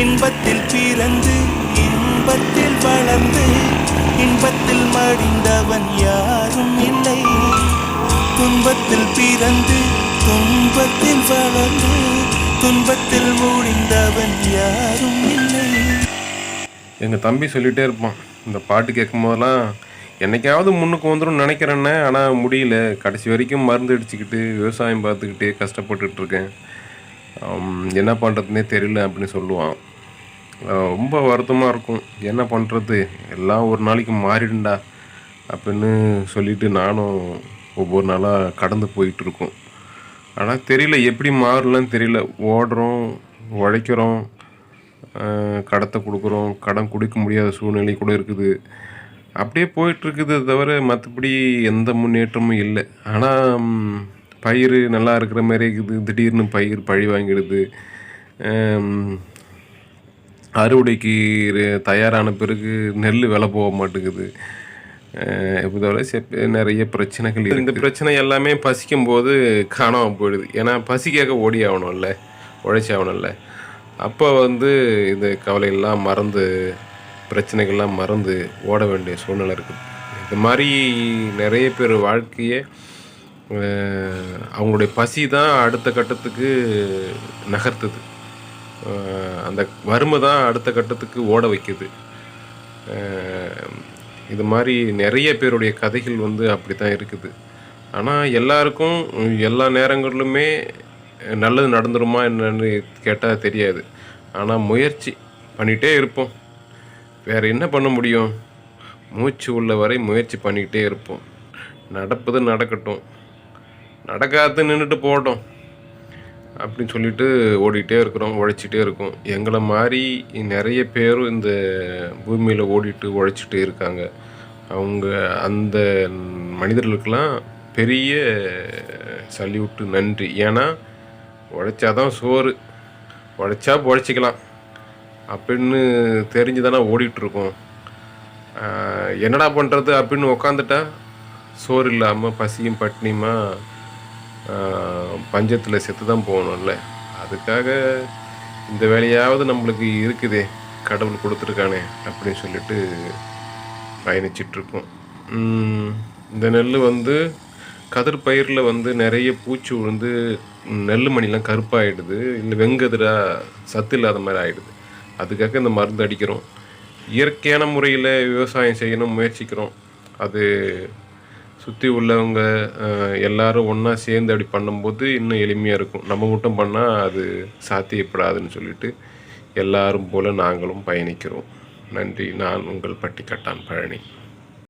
இன்பத்தில் பிறந்து இன்பத்தில் வளர்ந்து இன்பத்தில் மடிந்தவன் யாரும் இல்லை. துன்பத்தில் பிறந்து துன்பத்தில் வளர்ந்து துன்பத்தில் முடிந்தவன் யாரும் இல்லை. எங்கள் தம்பி சொல்லிகிட்டே இருப்பான். இந்த பாட்டு கேட்கும் போதெல்லாம் என்னைக்காவது முன்னுக்கு வந்துடும் நினைக்கிறேன்னே ஆனால் முடியல. கடைசி வரைக்கும் மருந்து அடிச்சுக்கிட்டு விவசாயம் பார்த்துக்கிட்டு கஷ்டப்பட்டுட்ருக்கேன் என்ன பண்ணுறதுனே தெரியல அப்படின்னு சொல்லுவான். ரொம்ப வருத்தமாக இருக்கும். என்ன பண்ணுறது எல்லாம் ஒரு நாளைக்கு மாறிடுண்டா அப்படின்னு சொல்லிட்டு நானும் ஒவ்வொரு நாளாக கடந்து போயிட்டுருக்கோம் ஆனால் தெரியல எப்படி மாறலன்னு தெரியல. ஓடுறோம் உழைக்கிறோம் கடத்தை கொடுக்குறோம் கடன் கொடுக்க முடியாத சூழ்நிலை கூட இருக்குது. அப்படியே போயிட்டுருக்குது தவிர மற்றபடி எந்த முன்னேற்றமும் இல்லை. ஆனால் பயிர் நல்லா இருக்கிற மாதிரி இருக்குது. திடீர்னு பயிர் பழி வாங்கிடுது. அறுவடைக்கு தயாரான பிறகு நெல் விலை போக மாட்டேங்குது. இதோட நிறைய பிரச்சனைகள். இந்த பிரச்சனை எல்லாமே பசிக்கும் போது காணாமல் போயிடுது. ஏன்னா பசிக்காக ஓடி ஆகணும்ல உழைச்சி ஆகணும்ல அப்போ வந்து இந்த கவலையெல்லாம் மறந்து பிரச்சனைகள்லாம் மறந்து ஓட வேண்டிய சூழ்நிலை இருக்குது. இது மாதிரி நிறைய பேர் வாழ்க்கையை அவங்களுடைய பசி தான் அடுத்த கட்டத்துக்கு நகர்த்துது. அந்த வறுமை தான் அடுத்த கட்டத்துக்கு ஓட வைக்குது. இது மாதிரி நிறைய பேருடைய கதைகள் வந்து அப்படி தான் இருக்குது. ஆனால் எல்லாருக்கும் எல்லா நேரங்களிலுமே நல்லது நடந்துருமா என்னன்னு கேட்டால் தெரியாது. ஆனால் முயற்சி பண்ணிகிட்டே இருப்போம். வேறு என்ன பண்ண முடியும்? மூச்சு உள்ள வரை முயற்சி பண்ணிக்கிட்டே இருப்போம். நடப்பது நடக்கட்டும். நடக்காது நின்றுட்டு போகட்டும். அப்படின்னு சொல்லிட்டு ஓடிட்டே இருக்கிறோம் உழைச்சிட்டே இருக்கோம். எங்களை மாதிரி நிறைய பேரும் இந்த பூமியில் ஓடிட்டு உழைச்சிட்டு இருக்காங்க. அவங்க அந்த மனிதர்களுக்கெல்லாம் பெரிய சல்யூட்டு நன்றி. ஏன்னா உழைச்சாதான் சோறு. உழைச்சா உழைச்சிக்கலாம். அப்படின்னு தெரிஞ்சு தானே ஓடிட்டுருக்கோம் என்னடா பண்ணுறது அப்படின்னு உக்காந்துட்டா சோறு இல்லாமல் பசியும் பட்னியுமா பஞ்சத்தில் செத்து தான் போகணும்ல. அதுக்காக இந்த வேலையாவது நம்மளுக்கு இருக்குதே கடவுள் கொடுத்துருக்கானே அப்படின்னு சொல்லிட்டு பயணிச்சிட்ருக்கோம் இந்த நெல் வந்து கதிர் பயிரில் வந்து நிறைய பூச்சி விழுந்து நெல் மணிலாம் கருப்பாகிடுது இல்லை வெங்கதிராக சத்து இல்லாத மாதிரி ஆகிடுது அதுக்காக இந்த மருந்து அடிக்கிறோம். இயற்கையான முறையில் விவசாயம் செய்யணும் முயற்சிக்கிறோம். அது சுற்றி உள்ளவங்க எல்லாரும் ஒன்றா சேர்ந்து அப்படி பண்ணும்போது இன்னும் எளிமையாக இருக்கும். நம்ம மட்டும் பண்ணால் அது சாத்தியப்படாதுன்னு சொல்லிட்டு எல்லாரும் போல் நாங்களும் பயணிக்கிறோம். நன்றி. நான் உங்கள் பட்டிக்கட்டான் பழனி.